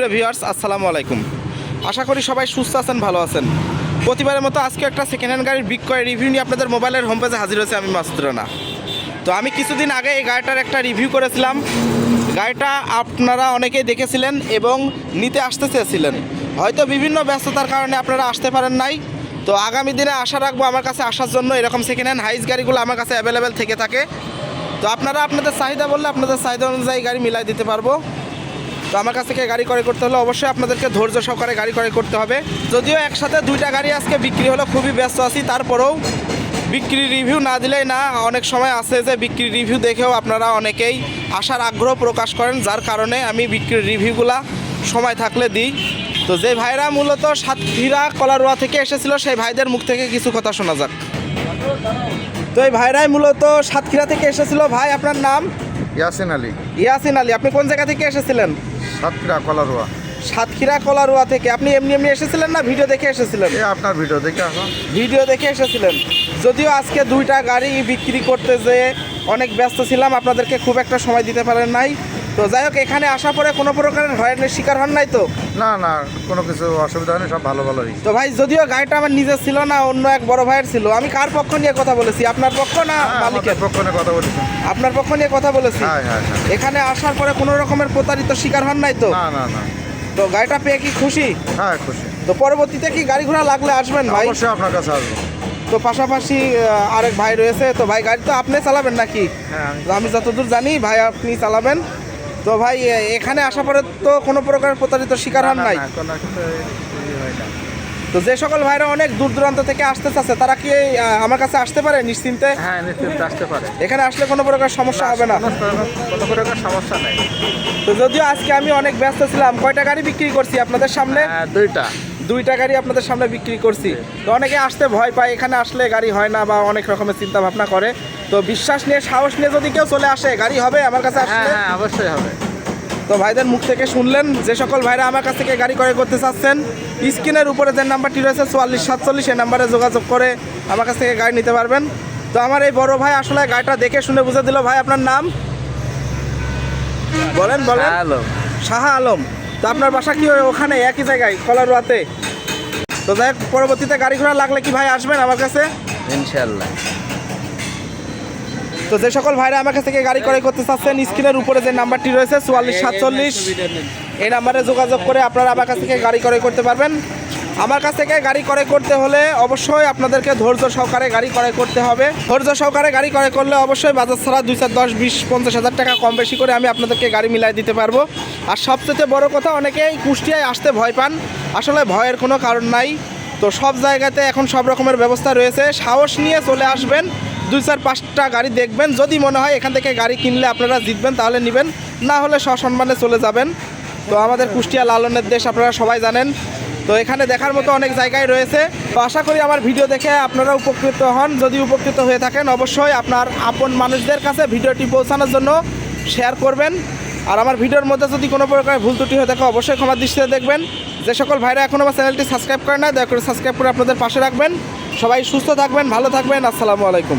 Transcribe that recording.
সুপ্রিয় ভিউয়ার্স, আসসালামু আলাইকুম। আশা করি সবাই সুস্থ আছেন, ভালো আছেন। প্রতিবারের মতো আজকে একটা সেকেন্ড হ্যান্ড গাড়ির বিক্রয় রিভিউ নিয়ে আপনাদের মোবাইলের হোম পেজে হাজির হয়েছে আমি মাসুদ রানা তো আমি কিছুদিন আগে এই গাড়িটার একটা রিভিউ করেছিলাম। গাড়িটা আপনারা অনেকেই দেখেছিলেন এবং নিতে আসতে চেয়েছিলেন। হয়তো বিভিন্ন ব্যস্ততার কারণে আপনারা আসতে পারেন নাই। তো আগামী দিনে আশা রাখব আমার কাছে আসার জন্য এরকম সেকেন্ড হ্যান্ড হাইস গাড়িগুলো আমার কাছে অ্যাভেলেবেল থেকে থাকে। তো আপনারা আপনাদের চাহিদা বললে আপনাদের চাহিদা অনুযায়ী গাড়ি মিলাই দিতে পারব। তো আমার কাছ থেকে গাড়ি ক্রয় করতে হলে অবশ্যই আপনাদেরকে ধৈর্য সহকারে গাড়ি ক্রয় করতে হবে। যদিও একসাথে দুইটা গাড়ি আজকে বিক্রি হলো খুবই ব্যস্ত আছি। তারপরেও বিক্রি রিভিউ না দিলেই না অনেক সময় আছে যে বিক্রি রিভিউ দেখেও আপনারা অনেকেই আসার আগ্রহ প্রকাশ করেন যার কারণে আমি বিক্রির রিভিউগুলা সময় থাকলে দিই। তো যে ভাইরা মূলত সাতক্ষীরা কলারোয়া থেকে এসেছিল সেই ভাইদের মুখ থেকে কিছু কথা শোনা যাক। তো এই ভাইরাই মূলত সাতক্ষীরা থেকে এসেছিল। ভাই আপনার নাম? ইয়াসিন আলী। ইয়াসিন আলী আপনি কোন জায়গা থেকে এসেছিলেন? সাতক্ষীরা কলারোয়া। সাতক্ষীরা কলারোয়া থেকে। আপনি এমনি এমনি এসেছিলেন না? ভিডিও দেখে এসেছিলেন? আপনার ভিডিও দেখে ভিডিও দেখে এসেছিলেন। যদিও আজকে দুইটা গাড়ি বিক্রি করতে যে অনেক ব্যস্ত ছিলাম আপনাদেরকে খুব একটা সময় দিতে পারেন নাই। তো যাই হোক এখানে আসার পরে কোনো প্রকারের হয়রানির শিকার হন নাই তো? না না কোনো কিছু অসুবিধা হয়নি সব ভালো ভালোই। তো ভাই যদিও গাড়িটা আমার নিজের ছিল না অন্য এক বড় ভাইয়ের ছিল আমি কার পক্ষ নিয়ে কথা বলেছি? আপনার পক্ষ না হ্যাঁ, মালিকের? পক্ষ নিয়ে কথা বলেছি। আপনার পক্ষ নিয়ে কথা বলেছি? হ্যাঁ হ্যাঁ। এখানে আসার পরে কোনো রকমের প্রতারিত শিকার হন নাই তো? না না না। তো গাড়িটা পেয়ে কি খুশি? হ্যাঁ খুশি। তো পরবর্তীতে কি গাড়ি ঘোড়া লাগলে আসবেন ভাই? অবশ্যই আপনার কাছে আসব। তো পাশাপাশি আরেক ভাই রয়েছে। তো ভাই গাড়ি তো আপনি চালাবেন নাকি? হ্যাঁ আমি যতদূর জানি ভাই আপনি চালাবেন। তো ভাই এখানে আসার পরে তো কোনো প্রকার প্রতারিত শিকার হন নাই? ইয়ে। তো যে সকল ভাইরা অনেক দূর দূরান্ত থেকে আসতে চাচ্ছে তারা কি আমার কাছে আসতে পারে নিশ্চিন্তে? হ্যাঁ নিশ্চিত আসতে পারে। এখানে আসলে কোনো প্রকার সমস্যা হবে না। কোনো কোনো প্রকার সমস্যা নেই। তো যদিও আজকে আমি অনেক ব্যস্ত ছিলাম কয়টা গাড়ি বিক্রি করছি আপনাদের সামনে? হ্যাঁ, দুইটা। দুইটা গাড়ি আপনাদের সামনে বিক্রি করছি। তো অনেকে আসতে ভয় পায় এখানে আসলে গাড়ি হয় না বা অনেক রকমের চিন্তা ভাবনা করে। তো বিশ্বাস নিয়ে সাহস নিয়ে যদি কেউ চলে আসে গাড়ি হবে আমার কাছে হ্যাঁ আসলে? হ্যাঁ অবশ্যই হবে। তো ভাইদের মুখ থেকে শুনলেন যে সকল ভাইরা আমার কাছ থেকে গাড়ি ক্রয় করতে চাচ্ছেন স্ক্রিনের উপরে যে নাম্বারটি রয়েছে চুয়াল্লিশ সাতচল্লিশ এই নাম্বারে যোগাযোগ করে আমার কাছ থেকে গাড়ি নিতে পারবেন। তো আমার এই বড় ভাই আসলে গাড়িটা দেখে শুনে বুঝে দিল। ভাই আপনার নাম? বলেন বলেন। শাহ আলম। তো আপনার বাসা কি হয় ওখানে একই জায়গায় কলারুয়াতে? তো যাই পরবর্তীতে গাড়ি ঘোড়া লাগলে কি ভাই আসবেন আমার কাছে? ইনশাল্লাহ তো যে সকল ভাইরা আমার কাছ থেকে গাড়ি ক্রয় করতে চাচ্ছেন স্ক্রিনের উপরে যে নাম্বারটি রয়েছে চুয়াল্লিশ সাতচল্লিশ এই নাম্বারে যোগাযোগ করে আপনারা আমার কাছ থেকে গাড়ি ক্রয় করতে পারবেন। আমার কাছ থেকে গাড়ি ক্রয় করতে হলে অবশ্যই আপনাদেরকে ধৈর্য সহকারে গাড়ি ক্রয় করতে হবে। ধৈর্য সহকারে গাড়ি ক্রয় করলে অবশ্যই বাজার ছাড়া দুই চার দশ বিশ পঞ্চাশ হাজার টাকা কম বেশি করে আমি আপনাদেরকে গাড়ি মিলাই দিতে পারব। আর সবচেয়ে বড় কথা, অনেকেই কুষ্টিয়ায় আসতে ভয় পান। আসলে ভয়ের কোনো কারণ নাই। তো সব জায়গাতে এখন সব রকমের ব্যবস্থা রয়েছে। সাহস নিয়ে চলে আসবেন। দুই চার পাঁচটা গাড়ি দেখবেন। যদি মনে হয় এখান থেকে গাড়ি কিনলে আপনারা জিতবেন, তাহলে নেবেন। না হলে সসম্মানে চলে যাবেন। তো আমাদের কুষ্টিয়া লালনের দেশ, আপনারা সবাই জানেন। তো এখানে দেখার মতো অনেক জায়গায় রয়েছে। তো আশা করি আমার ভিডিও দেখে আপনারা উপকৃত হন। যদি উপকৃত হয়ে থাকেন, অবশ্যই আপনার আপন মানুষদের কাছে ভিডিওটি পৌঁছানোর জন্য শেয়ার করবেন। আর আমার ভিডিওর মধ্যে যদি কোনো প্রকার ভুল ত্রুটি হয়ে থাকে, অবশ্যই ক্ষমা দৃষ্টিতে দেখবেন। যে সকল ভাইরা এখনও আমার চ্যানেলটি সাবস্ক্রাইব করেন না দয়া করে সাবস্ক্রাইব করে আপনাদের পাশে রাখবেন। সবাই সুস্থ থাকবেন, ভালো থাকবেন। আসসালামু আলাইকুম।